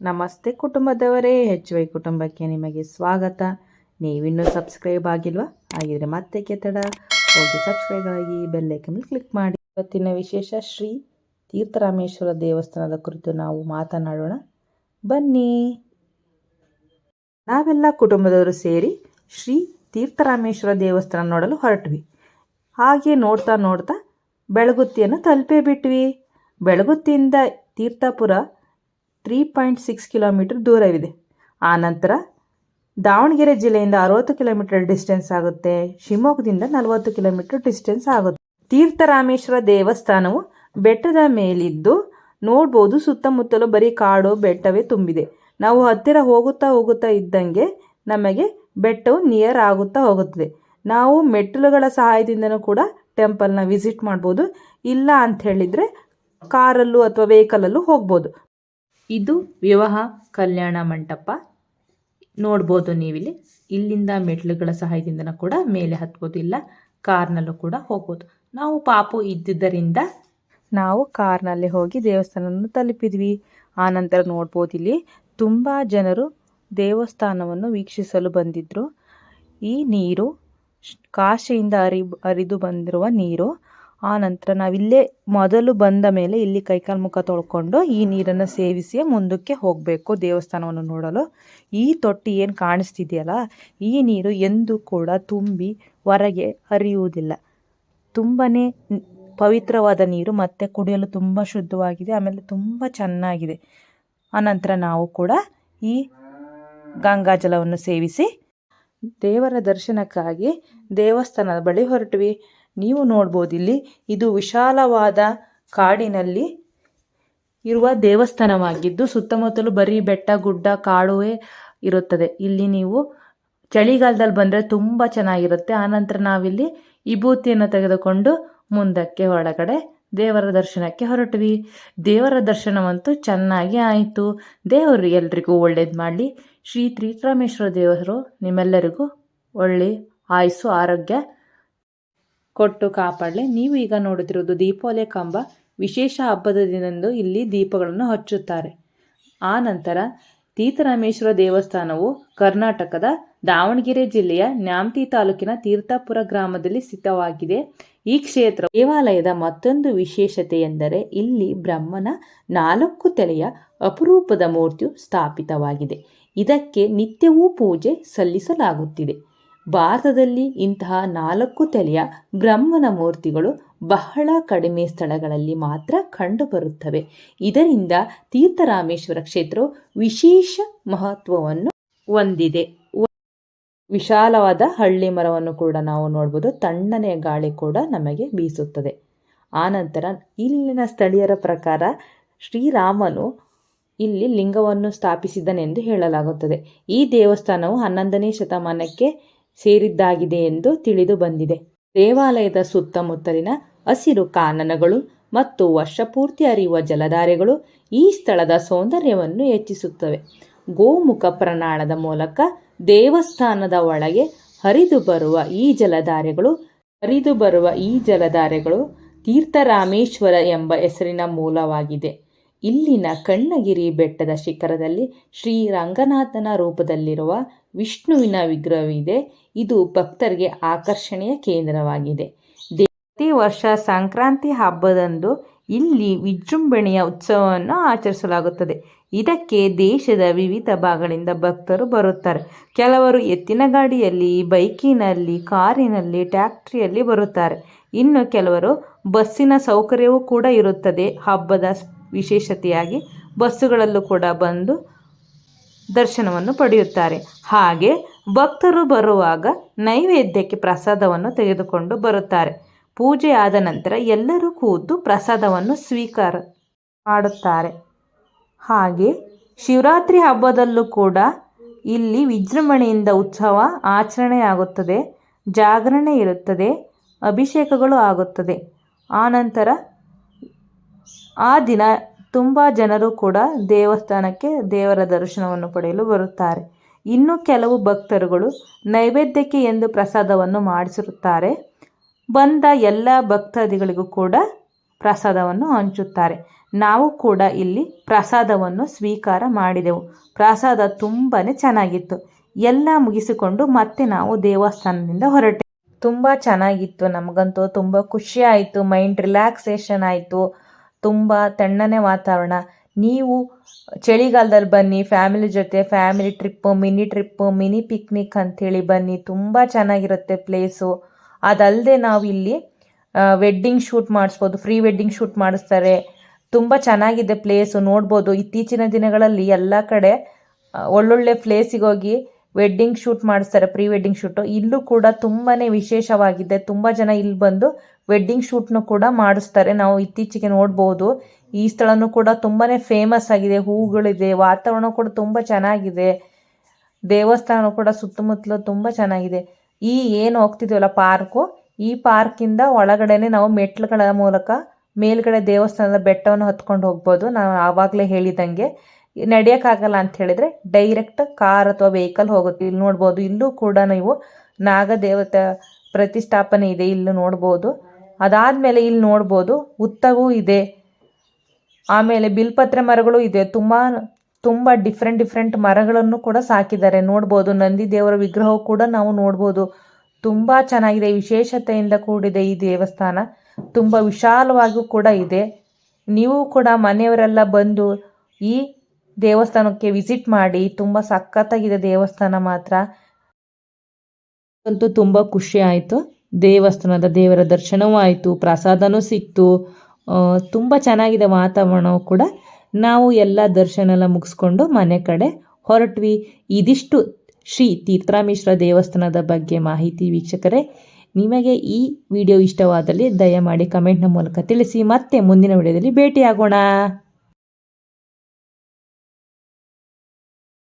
ನಮಸ್ತೆ ಕುಟುಂಬದವರೇ ಹೆಚ್ ವೈ ಕುಟುಂಬಕ್ಕೆ ನಿಮಗೆ ಸ್ವಾಗತ. ನೀವಿನ್ನೂ ಸಬ್ಸ್ಕ್ರೈಬ್ ಆಗಿಲ್ವಾ? ಹಾಗಿದ್ರೆ ಮತ್ತೆ ಕೆತ್ತಡ. ಹೋಗಿ ಸಬ್ಸ್ಕ್ರೈಬ್ ಆಗಿ ಬೆಲ್ಲೈಕನ್ ಮೇಲೆ ಕ್ಲಿಕ್ ಮಾಡಿ. ಇವತ್ತಿನ ವಿಶೇಷ ಶ್ರೀ ತೀರ್ಥರಾಮೇಶ್ವರ ದೇವಸ್ಥಾನದ ಕುರಿತು ನಾವು ಮಾತನಾಡೋಣ. ಬನ್ನಿ. ನಾವೆಲ್ಲ ಕುಟುಂಬದವರು ಸೇರಿ ಶ್ರೀ ತೀರ್ಥರಾಮೇಶ್ವರ ದೇವಸ್ಥಾನ ನೋಡಲು ಹೊರಟ್ವಿ. ಹಾಗೆ ನೋಡ್ತಾ ನೋಡ್ತಾ ಬೆಳಗುತ್ತಿಯನ್ನು ತಲುಪೇ ಬಿಟ್ವಿ. ಬೆಳಗುತ್ತಿಯಿಂದ Theerthapura three point six kilometre ದೂರವಿದೆ. ಆನಂತರ ದಾವಣಗೆರೆ ಜಿಲ್ಲೆಯಿಂದ ಅರವತ್ತು ಕಿಲೋಮೀಟರ್ ಡಿಸ್ಟೆನ್ಸ್ ಆಗುತ್ತೆ. ಶಿವಮೊಗ್ಗದಿಂದ ನಲವತ್ತು ಕಿಲೋಮೀಟರ್ ಡಿಸ್ಟೆನ್ಸ್ ಆಗುತ್ತೆ. ತೀರ್ಥರಾಮೇಶ್ವರ ದೇವಸ್ಥಾನವು ಬೆಟ್ಟದ ಮೇಲಿದ್ದು ನೋಡ್ಬೋದು ಸುತ್ತಮುತ್ತಲು ಬರೀ ಕಾಡು ಬೆಟ್ಟವೇ ತುಂಬಿದೆ. ನಾವು ಹತ್ತಿರ ಹೋಗುತ್ತಾ ಹೋಗುತ್ತಾ ಇದ್ದಂಗೆ ನಮಗೆ ಬೆಟ್ಟವು ನಿಯರ್ ಆಗುತ್ತಾ ಹೋಗುತ್ತದೆ. ನಾವು ಮೆಟ್ಟಿಲುಗಳ ಸಹಾಯದಿಂದನೂ ಕೂಡ ಟೆಂಪಲ್ನ ವಿಸಿಟ್ ಮಾಡ್ಬೋದು. ಇಲ್ಲ ಅಂತ ಹೇಳಿದರೆ ಕಾರಲ್ಲೂ ಅಥವಾ ವೆಹಿಕಲಲ್ಲೂ ಹೋಗ್ಬೋದು. ಇದು ವಿವಾಹ ಕಲ್ಯಾಣ ಮಂಟಪ. ನೋಡ್ಬೋದು ನೀವಿಲ್ಲಿ. ಇಲ್ಲಿಂದ ಮೆಟ್ಲುಗಳ ಸಹಾಯದಿಂದ ಕೂಡ ಮೇಲೆ ಹತ್ಬೋದು, ಇಲ್ಲ ಕಾರ್ನಲ್ಲೂ ಕೂಡ ಹೋಗ್ಬೋದು. ನಾವು ಪಾಪು ಇದ್ದಿದ್ದರಿಂದ ನಾವು ಕಾರ್ನಲ್ಲಿ ಹೋಗಿ ದೇವಸ್ಥಾನವನ್ನು ತಲುಪಿದ್ವಿ. ಆನಂತರ ನೋಡ್ಬೋದು ಇಲ್ಲಿ ತುಂಬ ಜನರು ದೇವಸ್ಥಾನವನ್ನು ವೀಕ್ಷಿಸಲು ಬಂದಿದ್ದರು ಈ ನೀರು ಕಾಶಿಯಿಂದ ಹರಿ ಹರಿದು ಬಂದಿರುವ ನೀರು ಆ ನಂತರ ನಾವಿಲ್ಲೇ ಮೊದಲು ಬಂದ ಮೇಲೆ ಇಲ್ಲಿ ಕೈಕಾಲು ಮುಖ ತೊಳ್ಕೊಂಡು ಈ ನೀರನ್ನು ಸೇವಿಸಿ ಮುಂದಕ್ಕೆ ಹೋಗಬೇಕು ದೇವಸ್ಥಾನವನ್ನು ನೋಡಲು. ಈ ತೊಟ್ಟಿ ಏನು ಕಾಣಿಸ್ತಿದೆಯಲ್ಲ, ಈ ನೀರು ಎಂದೂ ಕೂಡ ತುಂಬಿ ಹೊರಗೆ ಹರಿಯುವುದಿಲ್ಲ. ತುಂಬಾ ಪವಿತ್ರವಾದ ನೀರು, ಮತ್ತು ಕುಡಿಯಲು ತುಂಬ ಶುದ್ಧವಾಗಿದೆ, ಆಮೇಲೆ ತುಂಬ ಚೆನ್ನಾಗಿದೆ. ಆನಂತರ ನಾವು ಕೂಡ ಈ ಗಂಗಾಜಲವನ್ನು ಸೇವಿಸಿ ದೇವರ ದರ್ಶನಕ್ಕಾಗಿ ದೇವಸ್ಥಾನದ ಬಳಿ ಹೊರಟ್ವಿ. ನೀವು ನೋಡ್ಬೋದು ಇಲ್ಲಿ ಇದು ವಿಶಾಲವಾದ ಕಾಡಿನಲ್ಲಿ ಇರುವ ದೇವಸ್ಥಾನವಾಗಿದ್ದು ಸುತ್ತಮುತ್ತಲು ಬರೀ ಬೆಟ್ಟ, ಗುಡ್ಡ, ಕಾಡುವೇ ಇರುತ್ತದೆ. ಇಲ್ಲಿ ನೀವು ಚಳಿಗಾಲದಲ್ಲಿ ಬಂದರೆ ತುಂಬ ಚೆನ್ನಾಗಿರುತ್ತೆ. ಆನಂತರ ನಾವಿಲ್ಲಿ ವಿಭೂತಿಯನ್ನು ತೆಗೆದುಕೊಂಡು ಮುಂದಕ್ಕೆ ಒಳಗಡೆ ದೇವರ ದರ್ಶನಕ್ಕೆ ಹೊರಟ್ವಿ. ದೇವರ ದರ್ಶನವಂತೂ ಚೆನ್ನಾಗಿ ಆಯಿತು. ದೇವರು ಎಲ್ರಿಗೂ ಒಳ್ಳೇದು ಮಾಡಲಿ. ಶ್ರೀ ತ್ರಿರಾಮೇಶ್ವರ ದೇವರು ನಿಮ್ಮೆಲ್ಲರಿಗೂ ಒಳ್ಳೆ ಆಯಸ್ಸು, ಆರೋಗ್ಯ ಕೊಟ್ಟು ಕಾಪಾಡಲಿ. ನೀವು ಈಗ ನೋಡುತ್ತಿರುವುದು ದೀಪಾವಳಿ ಕಂಬ. ವಿಶೇಷ ಹಬ್ಬದ ದಿನದಂದು ಇಲ್ಲಿ ದೀಪಗಳನ್ನು ಹಚ್ಚುತ್ತಾರೆ. ಆ ನಂತರ ತೀರ್ಥರಾಮೇಶ್ವರ ದೇವಸ್ಥಾನವು ಕರ್ನಾಟಕದ ದಾವಣಗೆರೆ ಜಿಲ್ಲೆಯ ನ್ಯಾಮತಿ ತಾಲೂಕಿನ ತೀರ್ಥಪುರ ಗ್ರಾಮದಲ್ಲಿ ಸ್ಥಿತವಾಗಿದೆ. ಈ ಕ್ಷೇತ್ರ ದೇವಾಲಯದ ಮತ್ತೊಂದು ವಿಶೇಷತೆ ಎಂದರೆ ಇಲ್ಲಿ ಬ್ರಹ್ಮನ ನಾಲ್ಕು ತಲೆಯ ಅಪರೂಪದ ಮೂರ್ತಿಯು ಸ್ಥಾಪಿತವಾಗಿದೆ. ಇದಕ್ಕೆ ನಿತ್ಯವೂ ಪೂಜೆ ಸಲ್ಲಿಸಲಾಗುತ್ತಿದೆ. ಭಾರತದಲ್ಲಿ ಇಂತಹ ನಾಲ್ಕು ತಲೆಯ ಬ್ರಹ್ಮನ ಮೂರ್ತಿಗಳು ಬಹಳ ಕಡಿಮೆ ಸ್ಥಳಗಳಲ್ಲಿ ಮಾತ್ರ ಕಂಡುಬರುತ್ತವೆ. ಇದರಿಂದ ತೀರ್ಥರಾಮೇಶ್ವರ ಕ್ಷೇತ್ರವು ವಿಶೇಷ ಮಹತ್ವವನ್ನು ಹೊಂದಿದೆ. ವಿಶಾಲವಾದ ಹಳ್ಳಿ ಮರವನ್ನು ಕೂಡ ನಾವು ನೋಡ್ಬೋದು. ತಣ್ಣನೆಯ ಗಾಳಿ ಕೂಡ ನಮಗೆ ಬೀಸುತ್ತದೆ. ಆನಂತರ ಇಲ್ಲಿನ ಸ್ಥಳೀಯರ ಪ್ರಕಾರ ಶ್ರೀರಾಮನು ಇಲ್ಲಿ ಲಿಂಗವನ್ನು ಸ್ಥಾಪಿಸಿದನೆಂದು ಹೇಳಲಾಗುತ್ತದೆ. ಈ ದೇವಸ್ಥಾನವು ಹನ್ನೊಂದನೇ ಶತಮಾನಕ್ಕೆ ಸೇರಿದ್ದಾಗಿದೆ ಎಂದು ತಿಳಿದು ಬಂದಿದೆ. ದೇವಾಲಯದ ಸುತ್ತಮುತ್ತಲಿನ ಹಸಿರು ಕಾನನಗಳು ಮತ್ತು ವರ್ಷಪೂರ್ತಿ ಹರಿಯುವ ಜಲಧಾರೆಗಳು ಈ ಸ್ಥಳದ ಸೌಂದರ್ಯವನ್ನು ಹೆಚ್ಚಿಸುತ್ತವೆ. ಗೋಮುಖ ಪ್ರಣಾಳದ ಮೂಲಕ ದೇವಸ್ಥಾನದ ಒಳಗೆ ಹರಿದು ಬರುವ ಈ ಜಲಧಾರೆಗಳು, ಹರಿದು ಬರುವ ಈ ಜಲಧಾರೆಗಳು ತೀರ್ಥರಾಮೇಶ್ವರ ಎಂಬ ಹೆಸರಿನ ಮೂಲವಾಗಿದೆ. ಇಲ್ಲಿನ ಕಣ್ಣಗಿರಿ ಬೆಟ್ಟದ ಶಿಖರದಲ್ಲಿ ಶ್ರೀ ರಂಗನಾಥನ ರೂಪದಲ್ಲಿರುವ ವಿಷ್ಣುವಿನ ವಿಗ್ರಹವಿದೆ. ಇದು ಭಕ್ತರಿಗೆ ಆಕರ್ಷಣೆಯ ಕೇಂದ್ರವಾಗಿದೆ. ಪ್ರತಿ ವರ್ಷ ಸಂಕ್ರಾಂತಿ ಹಬ್ಬದಂದು ಇಲ್ಲಿ ವಿಜೃಂಭಣೆಯ ಉತ್ಸವವನ್ನು ಆಚರಿಸಲಾಗುತ್ತದೆ. ಇದಕ್ಕೆ ದೇಶದ ವಿವಿಧ ಭಾಗಗಳಿಂದ ಭಕ್ತರು ಬರುತ್ತಾರೆ. ಕೆಲವರು ಎತ್ತಿನ ಗಾಡಿಯಲ್ಲಿ, ಬೈಕಿನಲ್ಲಿ, ಕಾರಿನಲ್ಲಿ, ಟ್ಯಾಕ್ಟ್ರಿಯಲ್ಲಿ ಬರುತ್ತಾರೆ. ಇನ್ನು ಕೆಲವರು ಬಸ್ಸಿನ ಸೌಕರ್ಯವೂ ಕೂಡ ಇರುತ್ತದೆ. ಹಬ್ಬದ ವಿಶೇಷತೆಯಾಗಿ ಬಸ್ಸುಗಳಲ್ಲೂ ಕೂಡ ಬಂದು ದರ್ಶನವನ್ನು ಪಡೆಯುತ್ತಾರೆ. ಹಾಗೆ ಭಕ್ತರು ಬರುವಾಗ ನೈವೇದ್ಯಕ್ಕೆ ಪ್ರಸಾದವನ್ನು ತೆಗೆದುಕೊಂಡು ಬರುತ್ತಾರೆ. ಪೂಜೆ ಆದ ನಂತರ ಎಲ್ಲರೂ ಕೂತು ಪ್ರಸಾದವನ್ನು ಸ್ವೀಕಾರ ಮಾಡುತ್ತಾರೆ. ಹಾಗೆ ಶಿವರಾತ್ರಿ ಹಬ್ಬದಲ್ಲೂ ಕೂಡ ಇಲ್ಲಿ ವಿಜೃಂಭಣೆಯಿಂದ ಉತ್ಸವ ಆಚರಣೆಯಾಗುತ್ತದೆ. ಜಾಗರಣೆ ಇರುತ್ತದೆ. ಅಭಿಷೇಕಗಳು ಆಗುತ್ತದೆ. ಆನಂತರ ಆ ದಿನ ತುಂಬ ಜನರು ಕೂಡ ದೇವಸ್ಥಾನಕ್ಕೆ ದೇವರ ದರ್ಶನವನ್ನು ಪಡೆಯಲು ಬರುತ್ತಾರೆ. ಇನ್ನು ಕೆಲವು ಭಕ್ತರುಗಳು ನೈವೇದ್ಯಕ್ಕೆ ಎಂದು ಪ್ರಸಾದವನ್ನು ಮಾಡಿಸಿರುತ್ತಾರೆ. ಬಂದ ಎಲ್ಲ ಭಕ್ತಾದಿಗಳಿಗೂ ಕೂಡ ಪ್ರಸಾದವನ್ನು ಹಂಚುತ್ತಾರೆ. ನಾವು ಕೂಡ ಇಲ್ಲಿ ಪ್ರಸಾದವನ್ನು ಸ್ವೀಕಾರ ಮಾಡಿದೆವು. ಪ್ರಸಾದ ತುಂಬಾ ಚೆನ್ನಾಗಿತ್ತು. ಎಲ್ಲ ಮುಗಿಸಿಕೊಂಡು ಮತ್ತೆ ನಾವು ದೇವಸ್ಥಾನದಿಂದ ಹೊರಟೆ ತುಂಬ ಚೆನ್ನಾಗಿತ್ತು ನಮಗಂತೂ. ತುಂಬ ಖುಷಿ ಆಯಿತು. ಮೈಂಡ್ ರಿಲ್ಯಾಕ್ಸೇಷನ್ ಆಯಿತು. ತುಂಬ ತಣ್ಣನೆ ವಾತಾವರಣ. ನೀವು ಚಳಿಗಾಲದಲ್ಲಿ ಬನ್ನಿ ಫ್ಯಾಮಿಲಿ ಜೊತೆ family trip mini trip mini picnic ಅಂಥೇಳಿ ಬನ್ನಿ. ತುಂಬ ಚೆನ್ನಾಗಿರುತ್ತೆ ಪ್ಲೇಸು ಅದಲ್ಲದೆ ನಾವು ಇಲ್ಲಿ ವೆಡ್ಡಿಂಗ್ ಶೂಟ್ ಮಾಡಿಸ್ಬೋದು. ಫ್ರೀ ವೆಡ್ಡಿಂಗ್ ಶೂಟ್ ಮಾಡಿಸ್ತಾರೆ. ತುಂಬ ಚೆನ್ನಾಗಿದೆ ಪ್ಲೇಸು ನೋಡ್ಬೋದು, ಇತ್ತೀಚಿನ ದಿನಗಳಲ್ಲಿ ಎಲ್ಲ ಕಡೆ ಒಳ್ಳೊಳ್ಳೆ ಪ್ಲೇಸಿಗೆ ಹೋಗಿ ವೆಡ್ಡಿಂಗ್ ಶೂಟ್ ಮಾಡಿಸ್ತಾರೆ ಪ್ರೀ ವೆಡ್ಡಿಂಗ್ ಶೂಟು ಇಲ್ಲೂ ಕೂಡ ತುಂಬಾ ವಿಶೇಷವಾಗಿದೆ. ತುಂಬ ಜನ ಇಲ್ಲಿ ಬಂದು ವೆಡ್ಡಿಂಗ್ ಶೂಟ್ನು ಕೂಡ ಮಾಡಿಸ್ತಾರೆ. ನಾವು ಇತ್ತೀಚೆಗೆ ನೋಡ್ಬೋದು, ಈ ಸ್ಥಳನೂ ಕೂಡ ತುಂಬಾ ಫೇಮಸ್ ಆಗಿದೆ. ಹೂಗಳಿದೆ ವಾತಾವರಣ ಕೂಡ ತುಂಬ ಚೆನ್ನಾಗಿದೆ. ದೇವಸ್ಥಾನ ಕೂಡ ಸುತ್ತಮುತ್ತಲು ತುಂಬ ಚೆನ್ನಾಗಿದೆ. ಈ ಏನು ಹೋಗ್ತಿದ್ದೀವಲ್ಲ ಪಾರ್ಕು ಈ ಪಾರ್ಕಿಂದ ಒಳಗಡೆನೆ ನಾವು ಮೆಟ್ಲುಗಳ ಮೂಲಕ ಮೇಲ್ಗಡೆ ದೇವಸ್ಥಾನದ ಬೆಟ್ಟವನ್ನು ಹತ್ಕೊಂಡು ಹೋಗ್ಬೋದು. ನಾನು ಆವಾಗಲೇ ಹೇಳಿದಂಗೆ. ನಡೆಯೋಕ್ಕಾಗಲ್ಲ ಅಂತ ಹೇಳಿದರೆ ಡೈರೆಕ್ಟ್ ಕಾರ್ ಅಥವಾ ವೆಹಿಕಲ್ ಹೋಗುತ್ತೆ. ಇಲ್ಲಿ ನೋಡ್ಬೋದು, ಇಲ್ಲೂ ಕೂಡ ನೀವು ನಾಗದೇವತೆ ಪ್ರತಿಷ್ಠಾಪನೆ ಇದೆ, ಇಲ್ಲೂ ನೋಡ್ಬೋದು. ಅದಾದಮೇಲೆ ಇಲ್ಲಿ ನೋಡ್ಬೋದು ಉತ್ತವೂ ಇದೆ. ಆಮೇಲೆ ಬಿಲ್ಪತ್ರೆ ಮರಗಳು ಇದೆ. ತುಂಬ ತುಂಬ ಡಿಫ್ರೆಂಟ್ ಡಿಫ್ರೆಂಟ್ ಮರಗಳನ್ನು ಕೂಡ ಸಾಕಿದ್ದಾರೆ. ನೋಡ್ಬೋದು ನಂದಿ ದೇವರ ವಿಗ್ರಹವು ಕೂಡ ನಾವು ನೋಡ್ಬೋದು. ತುಂಬ ಚೆನ್ನಾಗಿದೆ. ವಿಶೇಷತೆಯಿಂದ ಕೂಡಿದೆ ಈ ದೇವಸ್ಥಾನ. ತುಂಬ ವಿಶಾಲವಾಗೂ ಕೂಡ ಇದೆ. ನೀವು ಕೂಡ ಮನೆಯವರೆಲ್ಲ ಬಂದು ಈ ದೇವಸ್ಥಾನಕ್ಕೆ ವಿಸಿಟ್ ಮಾಡಿ, ತುಂಬ ಸಖತ್ತಾಗಿದೆ ದೇವಸ್ಥಾನ ಮಾತ್ರ. ಅಂತೂ ತುಂಬ ಖುಷಿ ಆಯಿತು. ದೇವಸ್ಥಾನದ ದೇವರ ದರ್ಶನವೂ ಆಯಿತು, ಪ್ರಸಾದನೂ ಸಿಕ್ತು. ತುಂಬ ಚೆನ್ನಾಗಿದೆ ವಾತಾವರಣವು ಕೂಡ. ನಾವು ಎಲ್ಲ ದರ್ಶನ ಎಲ್ಲ ಮುಗಿಸ್ಕೊಂಡು ಮನೆ ಕಡೆ ಹೊರಟ್ವಿ. ಇದಿಷ್ಟು ಶ್ರೀ ತೀರ್ಥರಾಮೇಶ್ವರ ದೇವಸ್ಥಾನದ ಬಗ್ಗೆ ಮಾಹಿತಿ ವೀಕ್ಷಕರೇ. ನಿಮಗೆ ಈ ವಿಡಿಯೋ ಇಷ್ಟವಾದಲ್ಲಿ ದಯಮಾಡಿ ಕಮೆಂಟ್ನ ಮೂಲಕ ತಿಳಿಸಿ. ಮತ್ತೆ ಮುಂದಿನ ವಿಡಿಯೋದಲ್ಲಿ ಭೇಟಿಯಾಗೋಣ.